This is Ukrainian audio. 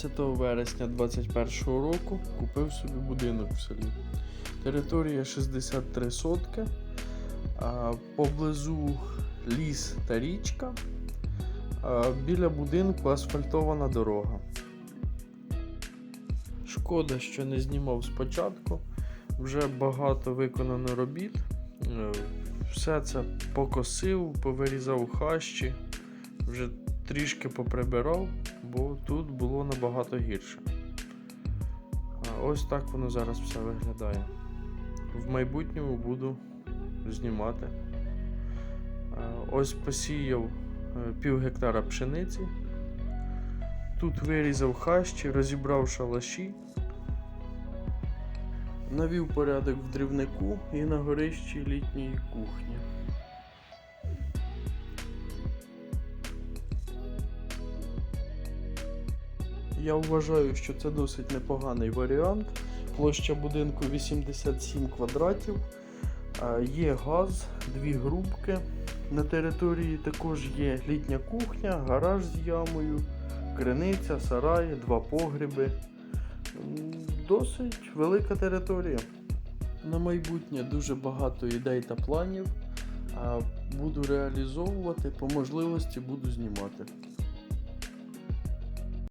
16 вересня 2021 року купив собі будинок в селі. Територія 63 сотки, поблизу ліс та річка. Біля будинку асфальтована дорога. Шкода, що не знімав спочатку. Вже багато виконано робіт. Е, Все це покосив, повирізав хащі, вже трішки поприбирав, бо тут було набагато гірше. Ось так воно зараз все виглядає. В майбутньому буду знімати. Ось посіяв е, пів гектара пшениці. Тут вирізав хащі, розібрав шалаші. Навів порядок в дрівнику і на горищі літньої кухні. Я вважаю, що це досить непоганий варіант. Площа будинку 87 квадратів. Є газ, дві грубки. На території також є літня кухня, гараж з ямою, криниця, сарай, два погреби. М, Досить велика територія. На майбутнє дуже багато ідей та планів. Буду реалізовувати, по можливості буду знімати.